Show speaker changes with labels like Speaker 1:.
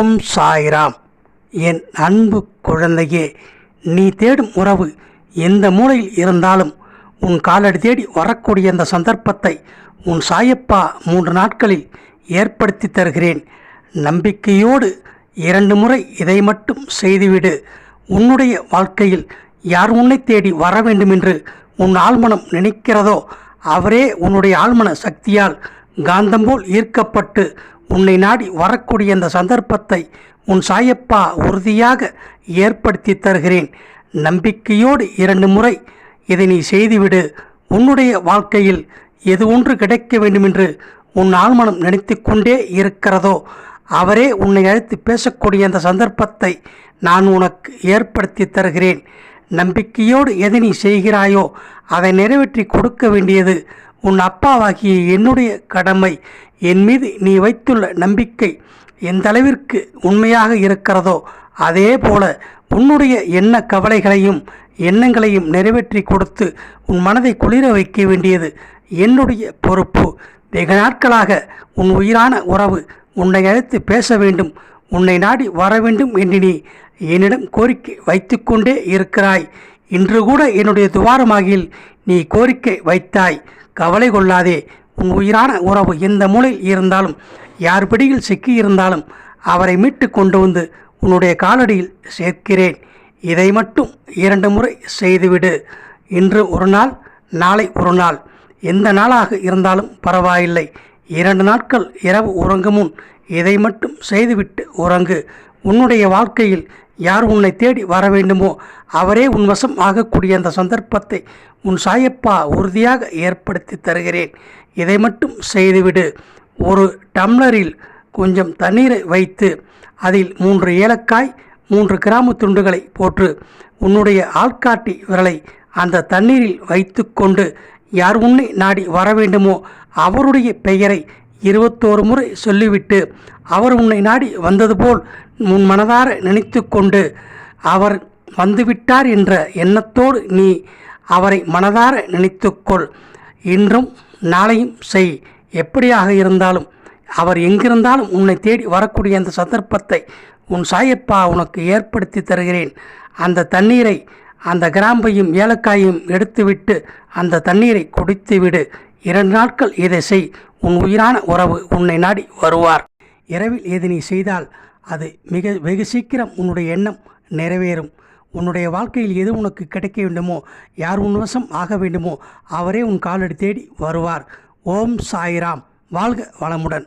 Speaker 1: ஓம் சாய்ராம். என் அன்பு குழந்தையே நீ தேடும் உறவு எந்த மூலையில் இருந்தாலும் உன் காலடி தேடி வரக்கூடிய அந்த சந்தர்ப்பத்தை உன் சாயப்பா மூன்று நாட்களில் ஏற்படுத்தி தருகிறேன். நம்பிக்கையோடு இரண்டு முறை இதை மட்டும் செய்துவிடு. உன்னுடைய வாழ்க்கையில் யார் உன்னை தேடி வர வேண்டும் என்று உன் ஆழ்மனம் நினைக்கிறதோ அவரே உன்னுடைய ஆழ்மன சக்தியால் காந்தம் போல் ஈர்க்கப்பட்டு உன்னை நாடி வரக்கூடிய அந்த சந்தர்ப்பத்தை உன் சாயப்பா உறுதியாக ஏற்படுத்தி தருகிறேன். நம்பிக்கையோடு இரண்டு முறை இதை நீ செய்துவிடு. உன்னுடைய வாழ்க்கையில் எது ஒன்று கிடைக்க வேண்டுமென்று உன் ஆழ்மனம் நினைத்து கொண்டே இருக்கிறதோ அவரே உன்னை அழைத்து பேசக்கூடிய அந்த சந்தர்ப்பத்தை நான் உனக்கு ஏற்படுத்தி தருகிறேன். நம்பிக்கையோடு எதை நீ செய்கிறாயோ அதை நிறைவேற்றி கொடுக்க வேண்டியது உன் அப்பாவாகிய என்னுடைய கடமை என் மீது நீ வைத்துள்ள நம்பிக்கை எந்த அளவிற்கு உண்மையாக இருக்கிறதோ அதே போல உன்னுடைய எண்ண கவலைகளையும் எண்ணங்களையும் நிறைவேற்றி கொடுத்து உன் மனதை குளிர வைக்க வேண்டியது என்னுடைய பொறுப்பு. வெகு நாட்களாக உன் உயிரான உறவு உன்னை அழைத்து பேச வேண்டும் உன்னை நாடி வர வேண்டும் என்று நீ என்னிடம் கோரிக்கை வைத்துக்கொண்டே இருக்கிறாய். இன்று கூட என்னுடைய துவாரமாகில் நீ கோரிக்கை வைத்தாய். கவலை கொள்ளாதே. உன் உயிரான உறவு எந்த மூலையில் இருந்தாலும் யார் பிடியில் சிக்கியிருந்தாலும் அவரை மீட்டு கொண்டு வந்து உன்னுடைய காலடியில் சேர்க்கிறேன். இதை மட்டும் இரண்டு முறை செய்துவிடு. இன்று ஒரு நாள் நாளை ஒரு நாள். எந்த நாளாக இருந்தாலும் பரவாயில்லை. இரண்டு நாட்கள் இரவு உறங்கும் முன் இதை மட்டும் செய்துவிட்டு உறங்கு. உன்னுடைய வாழ்க்கையில் யார் உன்னை தேடி வர வேண்டுமோ அவரே உன் வசம் ஆகக்கூடிய அந்த சந்தர்ப்பத்தை உன் சாயப்பா உறுதியாக ஏற்படுத்தி தருகிறேன். இதை மட்டும் செய்துவிடு. ஒரு டம்ளரில் கொஞ்சம் தண்ணீரை வைத்து அதில் மூன்று ஏலக்காய் மூன்று கிராம துண்டுகளை போட்டு உன்னுடைய ஆள்காட்டி விரலை அந்த தண்ணீரில் வைத்துக்கொண்டு யார் உன்னை நாடி வர வேண்டுமோ அவருடைய பெயரை இருபத்தோரு முறை சொல்லிவிட்டு அவர் உன்னை நாடி வந்தது போல் உன் மனதார நினைத்து கொண்டு அவர் வந்துவிட்டார் என்ற எண்ணத்தோடு நீ அவரை மனதார நினைத்துக்கொள் இன்றும் நாளையும் செய். எப்படியாக இருந்தாலும் அவர் எங்கிருந்தாலும் உன்னை தேடி வரக்கூடிய அந்த சந்தர்ப்பத்தை உன் சாயப்பா உனக்கு ஏற்படுத்தி தருகிறேன். அந்த தண்ணீரை அந்த கிராம்பையும் ஏலக்காயும் எடுத்துவிட்டு அந்த தண்ணீரை குடித்துவிடு. இரண்டு நாட்கள் இதை செய். உன் உயிரான உறவு உன்னை நாடி வருவார். இரவில் எது நீ செய்தால் அது மிக வெகு சீக்கிரம் உன்னுடைய எண்ணம் நிறைவேறும். உன்னுடைய வாழ்க்கையில் எது உனக்கு கிடைக்க வேண்டுமோ யார் உன் வசம் ஆக வேண்டுமோ அவரே உன் காலடி தேடி வருவார். ஓம் சாய்ராம். வாழ்க வளமுடன்.